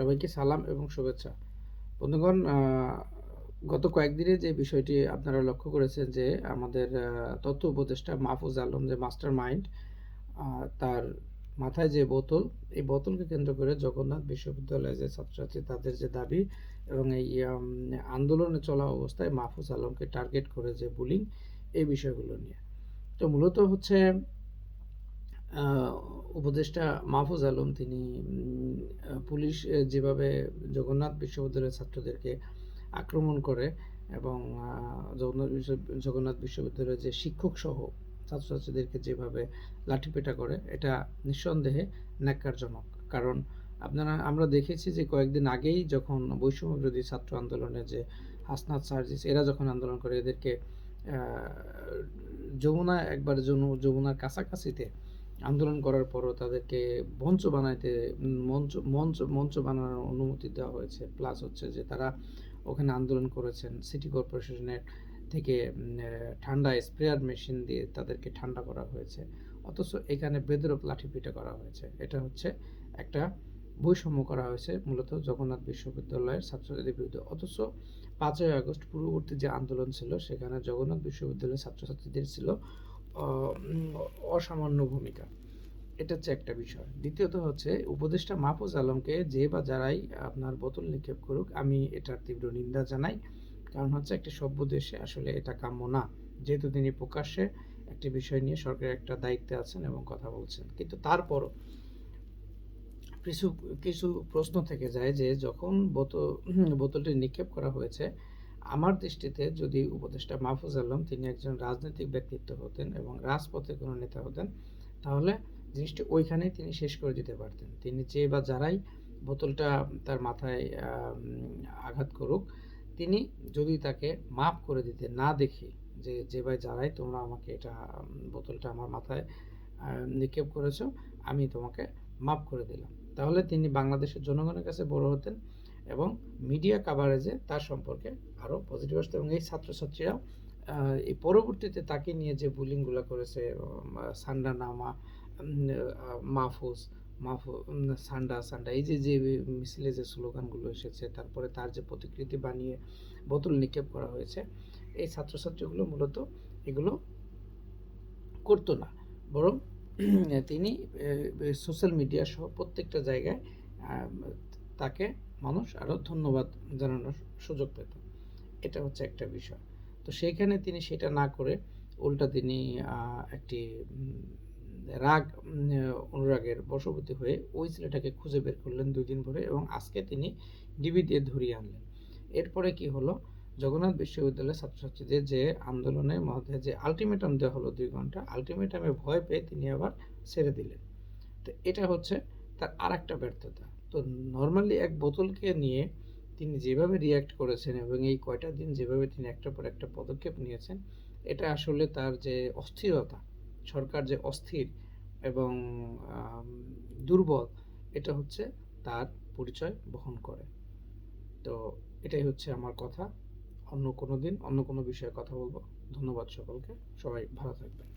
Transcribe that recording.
সবাইকে সালাম এবং শুভেচ্ছা। বন্ধুগণ গত কয়েকদিনে যে বিষয়টি আপনারা লক্ষ্য করেছেন যে আমাদের তথ্য উপদেষ্টা মাহফুজ আলম যে মাস্টার মাইন্ড তার মাথায় যে বোতল, এই বোতলকে কেন্দ্র করে জগন্নাথ বিশ্ববিদ্যালয়ে যে ছাত্রছাত্রী, তাদের যে দাবি এবং এই আন্দোলনে চলা অবস্থায় মাহফুজ আলমকে টার্গেট করে যে বুলিং, এই বিষয়গুলো নিয়ে। তো মূলত হচ্ছে উপদেষ্টা মাহফুজ আলম তিনি পুলিশ যেভাবে জগন্নাথ বিশ্ববিদ্যালয়ের ছাত্রদেরকে আক্রমণ করে এবং জগন্নাথ জগন্নাথ বিশ্ববিদ্যালয়ের যে শিক্ষক সহ ছাত্রছাত্রীদেরকে যেভাবে লাঠিপেটা করে, এটা নিঃসন্দেহে ন্যাক্কারজনক। কারণ আপনারা, আমরা দেখেছি যে কয়েকদিন আগেই যখন বৈষম্য বিরোধী ছাত্র আন্দোলনে যে হাসনাত সার্জিস, এরা যখন আন্দোলন করে, এদেরকে যমুনা, একবার যমুনার কাছাকাছিতে আন্দোলন করার পরও তাদেরকে মঞ্চ বানাইতে, মঞ্চ মঞ্চ মঞ্চ বানানোর অনুমতি দেওয়া হয়েছে। প্লাস হচ্ছে যে তারা ওখানে আন্দোলন করেছেন সিটি কর্পোরেশনের থেকে ঠান্ডা স্প্রেয়ার মেশিন দিয়ে তাদেরকে ঠান্ডা করা হয়েছে। অথচ এখানে বেদরক লাঠিপিটা করা হয়েছে। এটা হচ্ছে একটা বৈষম্য করা হয়েছে মূলত জগন্নাথ বিশ্ববিদ্যালয়ের ছাত্রছাত্রীদের বিরুদ্ধে। অথচ পাঁচই আগস্ট পূর্ববর্তী যে আন্দোলন ছিল, সেখানে জগন্নাথ বিশ্ববিদ্যালয়ের ছাত্রছাত্রীদের ছিল অসামান্য ভূমিকা। এটা হচ্ছে একটা বিষয়। দ্বিতীয়ত হচ্ছে, উপদেষ্টা মাহফুজ আলমকে যে বা যারাই আপনার বোতল নিক্ষেপ করুক, আমি এটার তীব্র নিন্দা জানাই। কারণ হচ্ছে, একটি সভ্য দেশে আসলে এটা কাম্য না। যেহেতু তিনি প্রকাশ্যে একটি বিষয় নিয়ে সরকারের একটা দায়িত্বে আছেন এবং কথা বলছেন। কিন্তু তারপরও কিছু কিছু প্রশ্ন থেকে যায় যে, যখন বোতল, বোতলটি নিক্ষেপ করা হয়েছে আমার দৃষ্টিতে যদি উপদেষ্টা মাহফুজ আলম তিনি একজন রাজনৈতিক ব্যক্তিত্ব হতেন এবং রাজপথে কোনো নেতা হতেন, তাহলে জিনিসটি ওইখানেই তিনি শেষ করে দিতে পারতেন। তিনি যে বা যারাই বোতলটা তার মাথায় আঘাত করুক, তিনি যদি তাকে মাফ করে দিতে না দেখি যে যে ভাই যারাই তোমরা আমাকে এটা বোতলটা আমার মাথায় নিক্ষেপ করেছ, আমি তোমাকে মাফ করে দিলাম। তাহলে তিনি বাংলাদেশের জনগণের কাছে বড় হতেন। এবং মিডিয়া কাভারেজে তার সম্পর্কে আরও পজিটিভ আসতো এবং এই ছাত্রছাত্রীরাও আহ, এই পরবর্তীতে তাকে নিয়ে যে বুলিংগুলো করেছে সান্ডা নামা মাহফুজ মাহফু সান্ডা সান্ডা এই যে যে মিছিলে যে স্লোগানগুলো এসেছে তারপরে তার যে প্রতিকৃতি বানিয়ে বোতল নিক্ষেপ করা হয়েছে এই ছাত্রছাত্রীগুলো মূলত এগুলো করতো না। বরং তিনি সোশ্যাল মিডিয়া সহ প্রত্যেকটা জায়গায় তাকে মানুষ আরও ধন্যবাদ জানানোর সুযোগ পেত। এটা হচ্ছে একটা বিষয়। তো সেইখানে তিনি সেটা না করে উল্টা তিনি একটি রাগ অনুরাগের বশবর্তী হয়ে ওই ছেলেটাকে খুঁজে বের করলেন দুই দিন ধরে এবং আজকে তিনি ডিবি দিয়ে ধরিয়ে আনলেন। এরপরে কি হলো? জগন্নাথ বিশ্ববিদ্যালয়ের ছাত্রছাত্রীদের যে আন্দোলনের মধ্যে যে আলটিমেটাম দেওয়া হলো দুই ঘণ্টা, আলটিমেটামে ভয় পেয়ে তিনি আবার ছেড়ে দিলেন। তো এটা হচ্ছে তার আর একটা ব্যর্থতা। তো নর্মালি এক বোতলকে নিয়ে তিনি যেভাবে রিয়্যাক্ট করেছেন এবং এই কয়টা দিন যেভাবে তিনি একটার পর একটা পদক্ষেপ নিয়েছেন, এটা আসলে তার যে অস্থিরতা, সরকার যে অস্থির এবং দুর্বল, এটা হচ্ছে তার পরিচয় বহন করে। তো এটাই হচ্ছে আমার কথা। অন্য কোনো দিন অন্য কোনো বিষয়ে কথা বলব। ধন্যবাদ সকলকে। সবাই ভালো থাকবেন।